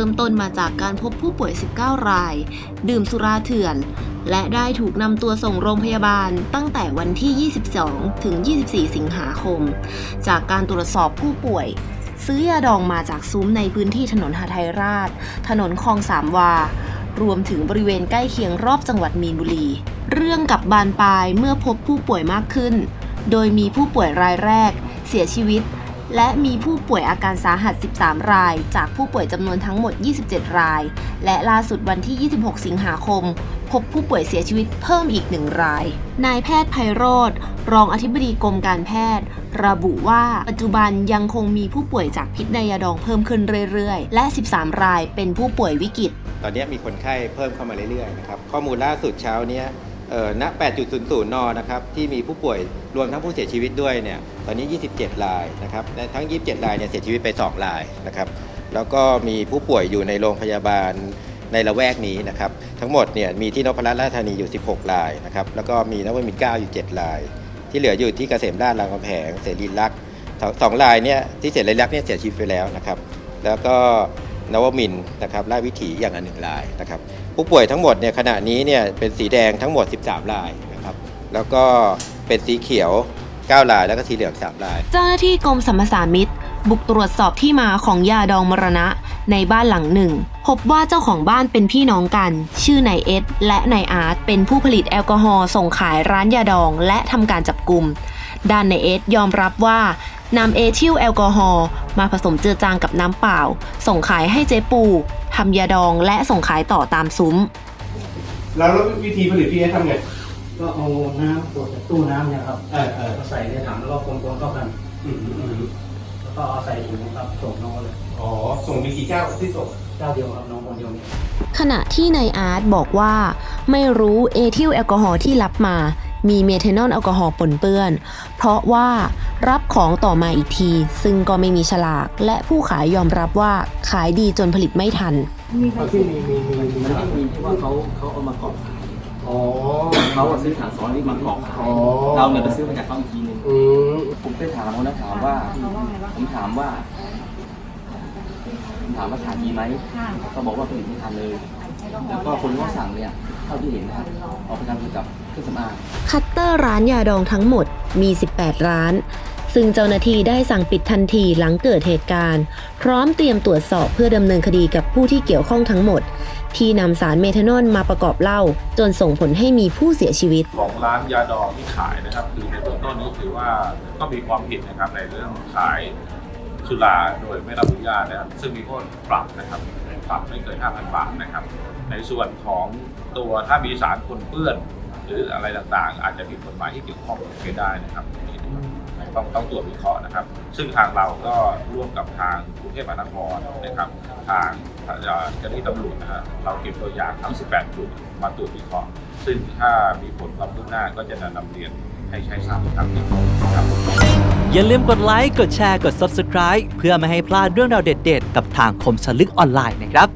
ริ่มต้นมาจากการพบผู้ป่วย 19 ราย ดื่มสุราเถื่อน และได้ถูกนำตัวส่งโรงพยาบาลตั้งแต่วันที่ 22 ถึง 24 สิงหาคม จากการตรวจสอบผู้ป่วย ซื้อยาดองมาจากซุ้มในพื้นที่ถนนหาไทยราช ถนนคลองสามวา รวมถึงบริเวณใกล้เคียงรอบจังหวัดมีนบุรี เรื่องกับบานปลายเมื่อพบผู้ป่วยมากขึ้น โดยมีผู้ป่วยรายแรก เสียชีวิต และมีผู้ป่วยอาการสาหัส 13 ราย จากผู้ป่วยจำนวนทั้งหมด 27 ราย และล่าสุดวันที่ 26 สิงหาคม พบผู้ป่วยเสียชีวิตเพิ่มอีกหนึ่งราย นายแพทย์ไพโรธรองอธิบดีกรมการแพทย์ ระบุว่าปัจจุบันยังคงมีผู้ป่วยจากพิษในยาดองเพิ่มขึ้นเรื่อยๆ และ 13 รายเป็นผู้ป่วยวิกฤต ตอนนี้มีคนไข้เพิ่มเข้ามาเรื่อยๆนะครับข้อมูลล่าสุดเช้าเนี้ย ณ 8.00 น นะครับ ที่มีผู้ป่วยรวมทั้งผู้เสียชีวิตด้วยเนี่ย ตอนนี้ 27 รายนะครับในทั้ง 27 รายเนี่ยเสียชีวิตไป 2 รายนะครับ แล้วก็มีผู้ป่วยอยู่ในโรงพยาบาลในละแวกนี้นะครับ ทั้งหมดเนี่ยมีที่นพรัตน์ราชธานีอยู่ 16 รายนะครับ แล้วก็มีนวมินทร์9อยู่ 7 ราย ที่เหลืออยู่ที่เกษมราชรามคำแหงเสรีรักษ์สองรายเนี่ยที่เสรีรักษ์เนี่ยเสียชีวิตไปแล้วนะครับ แล้วก็ นวมินนะครับราชวิถีอย่างละหนึ่งรายนะครับผู้ป่วยทั้งหมดเนี่ยขณะนี้เนี่ยเป็นสีแดงทั้งหมด 13 รายนะครับแล้วก็เป็นสีเขียว 9 รายแล้วก็สีเหลือง3ราย เจ้าหน้าที่กรมสรรพสามิตบุกตรวจสอบที่มาของยาดองมรณะ ในบ้านหลังหนึ่ง พบว่าเจ้าของบ้านเป็นพี่น้องกัน ชื่อนายเอสและนายอาร์ตเป็นผู้ผลิตแอลกอฮอล์ส่งขายร้านยาดองและทำการจับกลุ่มด้านนายเอสยอมรับว่านำเอทิลแอลกอฮอล์มาผสมเจือจางกับน้ำเปล่า ส่งขายให้เจ๊ปูทำยาดองและส่งขายต่อตามซุ้ม แล้วแล้ววิธีผลิตพี่เอสทำไง ก็เอาน้ำตรวจจากตู้น้ำเนี่ยครับเออเออก็ใส่ในถังแล้วก็คนๆเข้ากันอืมอืมอืม แล้วก็เอาใส่ถุงครับส่งน้องเลยอ๋อ ส่งมีกี่เจ้าที่ส่งเจ้าเดียวครับน้องคนเดียวเนี่ยขณะที่นายอาร์ตบอกว่า ไม่รู้เอทิลแอลกอฮอล์ที่รับมา มีเมทานอลแอลกอฮอล์ปนเปื้อน เพราะว่ารับของต่อมาอีกที ซึ่งก็ไม่มีฉลาก และผู้ขายยอมรับว่าขายดีจนผลิตไม่ทัน ที่มีมีมีมีมันไม่มีที่ว่าเขาเขาเอามากรอกขายอ๋อเขาอะซื้อถังสองนี้มากรอกขายอ๋อเราเนี่ยไปซื้อมาจากเขาอีกทีหนึงอืมผม ไปถามเขานะถามว่า ผมถามว่าผมถามว่าขายดีไหมเขาบอกว่าผลิตไม่ทันเลย แล้วก็คนที่เขาสั่งเนี่ยเท่าที่เห็นนะครับเอาไปทำเกี่ยวกับเครื่องสำอางคัตเตอร์ร้านยาดองทั้งหมดมี 18 ร้าน ซึ่งเจ้าหน้าที่ได้สั่งปิดทันทีหลังเกิดเหตุการณ์ พร้อมเตรียมตรวจสอบเพื่อดำเนินคดีกับผู้ที่เกี่ยวข้องทั้งหมด ที่นำสารเมทานอลมาประกอบเหล้าจนส่งผลให้มีผู้เสียชีวิต ของร้านยาดองที่ขายนะครับ คือในเบื้องต้นนี้ถือว่าก็มีความผิดนะครับในเรื่องขายสุราโดยไม่รับอนุญาตนะครับซึ่งมีโทษปรับนะครับปรับไม่เกิน5,000บาทนะครับ ในส่วนของตัวถ้ามีสารปนเปื้อน หรืออะไรต่างๆ อาจจะผิดกฎหมายที่เกี่ยวข้องก็ได้นะครับ ต้องต้องตรวจวิเคราะห์นะครับ ซึ่งทางเราก็ร่วมกับทางกรุงเทพมหานครนะครับ ทางเจ้าหน้าที่ตำรวจนะฮะเราเก็บตัวอย่างทั้ง 18 จุดมาตรวจวิเคราะห์ ซึ่งถ้ามีผลความคืบหน้าก็จะนำเรียนให้ใช้ทราบอีกครั้งหนึ่งครับอย่าลืมกดไลค์ กดแชร์ กด Subscribe เพื่อไม่ให้พลาดเรื่องราวเด็ด ๆ กับทางคมสลึกออนไลน์นะครับ